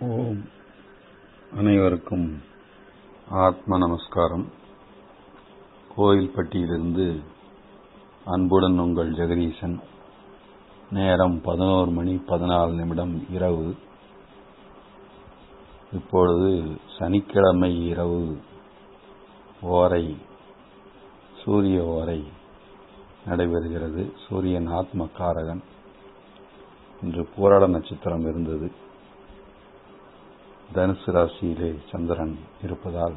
ஓம். அனைவருக்கும் ஆத்ம நமஸ்காரம். கோயில்பட்டியிலிருந்து அன்புடன் உங்கள் ஜெகதீசன். நேரம் பதினோரு மணி பதினாலு நிமிடம் இரவு. இப்பொழுது சனிக்கிழமை இரவு. ஓரை சூரிய ஓரை நடைபெறுகிறது. சூரியன் ஆத்மக்காரகன் என்று போராட நட்சத்திரம் இருந்தது. தனுசு ராசியிலே சந்திரன் இருப்பதால்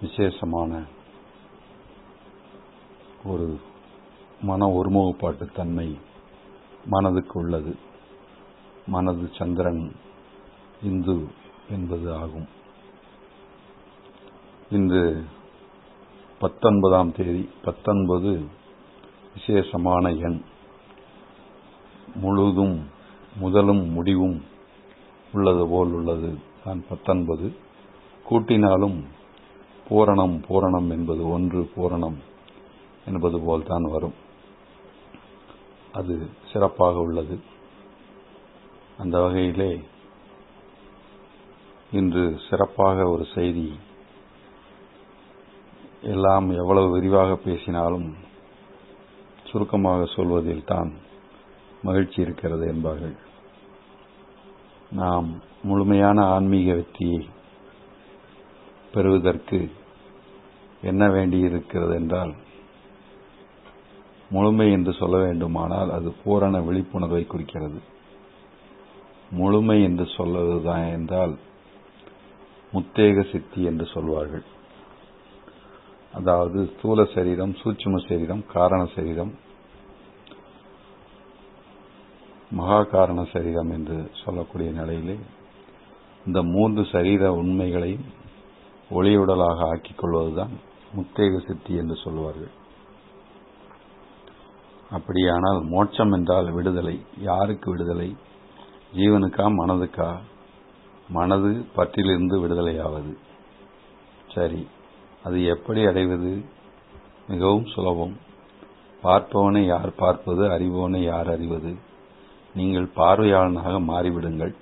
விசேஷமான ஒரு மன ஒருமுகப்பாட்டு தன்மை மனதுக்கு உள்ளது. மனது சந்திரன் இந்து என்பது ஆகும். இன்று பத்தொன்பதாம் தேதி பத்தொன்பது விசேஷமான எண். முழுதும் முதலும் முடிவும் உள்ளது போல் உள்ளது. தான் பத்தொன்பது. கூட்டினாலும் பூரணம் பூரணம் என்பது ஒன்று பூரணம் என்பது போல் தான் வரும். அது சிறப்பாக உள்ளது. அந்த வகையிலே இன்று சிறப்பாக ஒரு செய்தி எல்லாம் எவ்வளவு விரிவாக பேசினாலும் சுருக்கமாக சொல்வதில் தான் மகிழ்ச்சி இருக்கிறது என்பார்கள். நாம் முழுமையான ஆன்மீக வெற்றியை பெறுவதற்கு என்ன வேண்டியிருக்கிறது என்றால் முழுமை என்று சொல்ல வேண்டுமானால் அது பூரண விழிப்புணர்வை குறிக்கிறது. முழுமை என்று சொல்வதுதான் என்றால் முத்தேக சித்தி என்று சொல்வார்கள். அதாவது ஸ்தூல சரீரம் சூட்சும சரீரம் காரண சரீரம் மகா காரண சரீரம் என்று சொல்லக்கூடிய நிலையிலே இந்த மூன்று சரீர உண்மைகளையும் ஒளியுடலாக ஆக்கிக் கொள்வதுதான் முத்தேக சித்தி என்று சொல்வார்கள். அப்படியானால் மோட்சம் என்றால் விடுதலை. யாருக்கு விடுதலை? ஜீவனுக்கா மனதுக்கா? மனது பற்றிலிருந்து விடுதலையாவது. சரி அது எப்படி அடைவது? மிகவும் சுலபம். பார்ப்பவனை யார் பார்ப்பது? அறிபவனை யார் அறிவது? நீங்கள் பார்வையாளனாக மாறிவிடுங்கள்.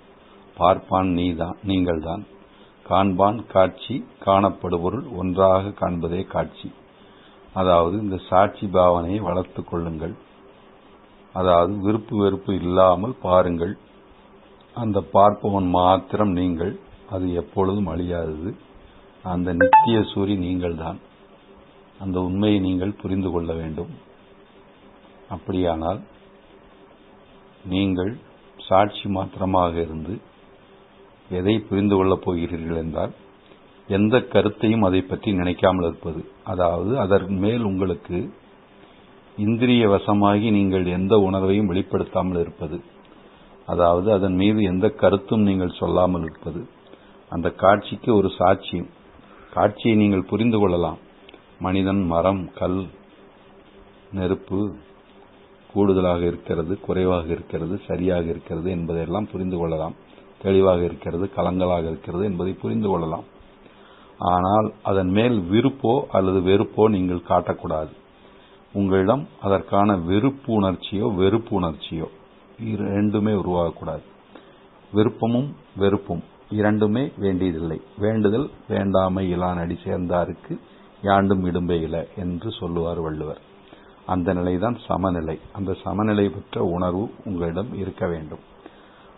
பார்ப்பான் நீதான் நீங்கள்தான். காண்பான் காட்சி காணப்படுபொருள் ஒன்றாக காண்பதே காட்சி. அதாவது இந்த சாட்சி பாவனையை வளர்த்துக் கொள்ளுங்கள். அதாவது விருப்பு வெறுப்பு இல்லாமல் பாருங்கள். அந்த பார்ப்பவன் மாத்திரம் நீங்கள் அது எப்பொழுதும் அழியாதது. அந்த நித்திய சூரி நீங்கள்தான். அந்த உண்மையை நீங்கள் புரிந்து கொள்ள வேண்டும். அப்படியானால் நீங்கள் சாட்சி மாத்திரமாக இருந்து எதை புரிந்து கொள்ளப் போகிறீர்கள் என்றால் எந்த கருத்தையும் அதை பற்றி நினைக்காமல் இருப்பது. அதாவது அதன் மேல் உங்களுக்கு இந்திரிய வசமாகி நீங்கள் எந்த உணர்வையும் வெளிப்படுத்தாமல் இருப்பது. அதாவது அதன் மீது எந்த கருத்தும் நீங்கள் சொல்லாமல் இருப்பது. அந்த காட்சிக்கு ஒரு சாட்சியம். காட்சியை நீங்கள் புரிந்து கொள்ளலாம். மனிதன் மரம் கல் நெருப்பு கூடுதலாக இருக்கிறது குறைவாக இருக்கிறது சரியாக இருக்கிறது என்பதையெல்லாம் புரிந்து கொள்ளலாம். தெளிவாக இருக்கிறது கலங்களாக இருக்கிறது என்பதை புரிந்து கொள்ளலாம். ஆனால் அதன் மேல் விருப்போ அல்லது வெறுப்போ நீங்கள் காட்டக்கூடாது. உங்களிடம் அதற்கான வெறுப்பு உணர்ச்சியோ வெறுப்பு உணர்ச்சியோ இரண்டுமே உருவாகக்கூடாது. விருப்பமும் வெறுப்பும் இரண்டுமே வேண்டியதில்லை. வேண்டுதல் வேண்டாமை இலானடி சேர்ந்தாருக்கு யாண்டும் இடும்பை இல என்று சொல்லுவார் வள்ளுவர். அந்த நிலைதான் சமநிலை. அந்த சமநிலை பெற்ற உணர்வு உங்களிடம் இருக்க வேண்டும்.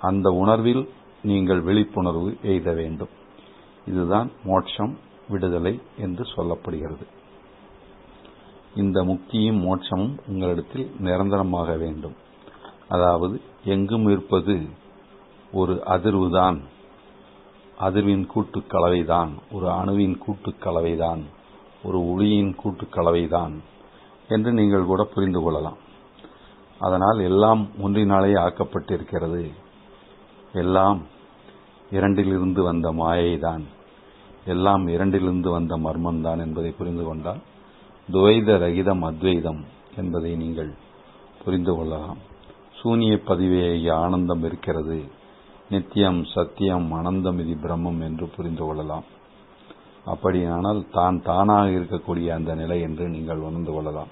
அந்த உணர்வில் நீங்கள் விழிப்புணர்வு எய்த வேண்டும். இதுதான் மோட்சம் விடுதலை என்று சொல்லப்படுகிறது. இந்த முக்தியும் மோட்சமும் உங்களிடத்தில் நிரந்தரமாக வேண்டும். அதாவது எங்கும் இருப்பது ஒரு அதிர்வுதான். அதிர்வின் கூட்டுக் கலவைதான் ஒரு அணுவின் கூட்டுக் கலவைதான் ஒரு ஒளியின் கூட்டுக் கலவைதான் என்று நீங்கள் கூட புரிந்து கொள்ளலாம். அதனால் எல்லாம் ஒன்றினாலே ஆக்கப்பட்டிருக்கிறது. எல்லாம் இரண்டிலிருந்து வந்த மாயைதான். எல்லாம் இரண்டிலிருந்து வந்த மர்மம்தான் என்பதை புரிந்து கொண்டால் துவைத ரகிதம் அத்வைதம் என்பதை நீங்கள் புரிந்து கொள்ளலாம். சூனிய பதிவே ஆனந்தம் இருக்கிறது. நித்தியம் சத்தியம் அனந்தம் இது பிரம்மம் என்று புரிந்து கொள்ளலாம். அப்படியானால் தான் தானாக இருக்கக்கூடிய அந்த நிலை என்று நீங்கள் உணர்ந்து கொள்ளலாம்.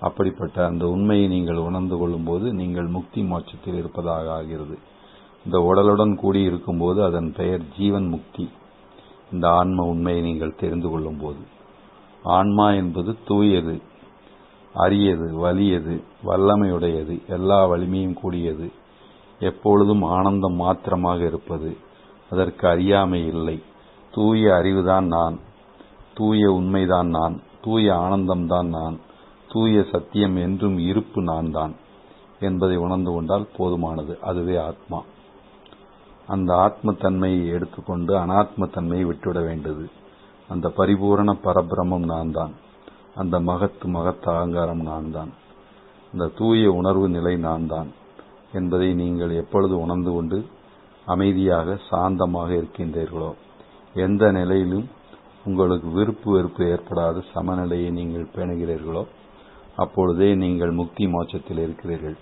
அப்படிப்பட்ட அந்த உண்மையை நீங்கள் உணர்ந்து கொள்ளும்போது நீங்கள் முக்தி மோட்சத்தில் இருப்பதாக ஆகிறது. இந்த உடலுடன் கூடி இருக்கும்போது அதன் பெயர் ஜீவன் முக்தி. இந்த ஆன்ம உண்மையை நீங்கள் தெரிந்து கொள்ளும் போது ஆன்மா என்பது தூயது அரியது வலியது வல்லமையுடையது எல்லா வலிமையும் கூடியது. எப்பொழுதும் ஆனந்தம் மாத்திரமாக இருப்பது. அதற்கு அறியாமை இல்லை. தூய அறிவுதான் நான் தூய உண்மைதான் நான் தூய ஆனந்தம்தான் நான் தூய சத்தியம் என்றும் இருப்பு நான் தான் என்பதை உணர்ந்து கொண்டால் போதுமானது. அதுவே ஆத்மா. அந்த ஆத்ம தன்மையை எடுத்துக்கொண்டு அனாத்ம தன்மையை விட்டுவிட வேண்டியது. அந்த பரிபூரண பரபிரமம் நான் தான் அந்த மகத்து மகத் அகங்காரம் நான் தான் இந்த தூய உணர்வு நிலை நான் தான் என்பதை நீங்கள் எப்பொழுது உணர்ந்து கொண்டு அமைதியாக சாந்தமாக இருக்கின்றீர்களோ எந்த நிலையிலும் உங்களுக்கு விருப்பு வெறுப்பு ஏற்படாத சமநிலையை நீங்கள் பேணுகிறீர்களோ அப்பொழுதே நீங்கள் முக்தி மோட்சத்தில் இருக்கிறீர்கள்.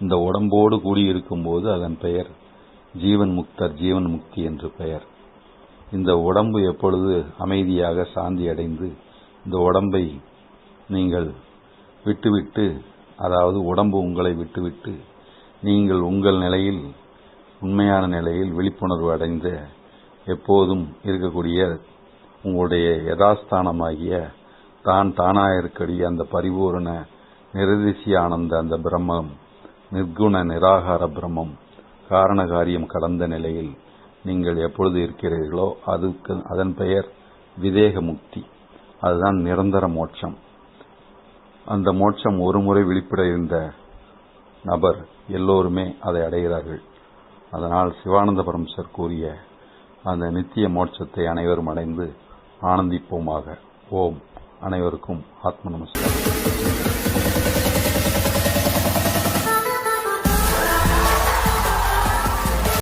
இந்த உடம்போடு கூடியிருக்கும் போது அதன் பெயர் ஜீவன் முக்தர் ஜீவன் முக்தி என்று பெயர். இந்த உடம்பு எப்பொழுது அமைதியாக சாந்தி அடைந்து இந்த உடம்பை நீங்கள் விட்டுவிட்டு அதாவது உடம்பு உங்களை விட்டுவிட்டு நீங்கள் உங்கள் நிலையில் உண்மையான நிலையில் விழிப்புணர்வு அடைந்த எப்போதும் இருக்கக்கூடிய உங்களுடைய யதாஸ்தானமாகிய தான் தானாயிருக்கடி அந்த பரிபூரண நிரதிசி ஆனந்த அந்த பிரம்மம் நிர்குண நிராகார பிரம்மம் காரண காரியம் கடந்த நிலையில் நீங்கள் எப்பொழுது இருக்கிறீர்களோ அதுக்கு அதன் பெயர் விதேக முக்தி. அதுதான் நிரந்தர மோட்சம். அந்த மோட்சம் ஒரு முறை விழிப்பட இருந்த நபர் எல்லோருமே அதை அடைகிறார்கள். அதனால் சிவானந்த பரமசர் கூறிய அந்த நித்திய மோட்சத்தை அனைவரும் அடைந்து ஆனந்திப்போமாக. ஓம். அனைவருக்கும் ஆத்ம நமஸ்காரம்.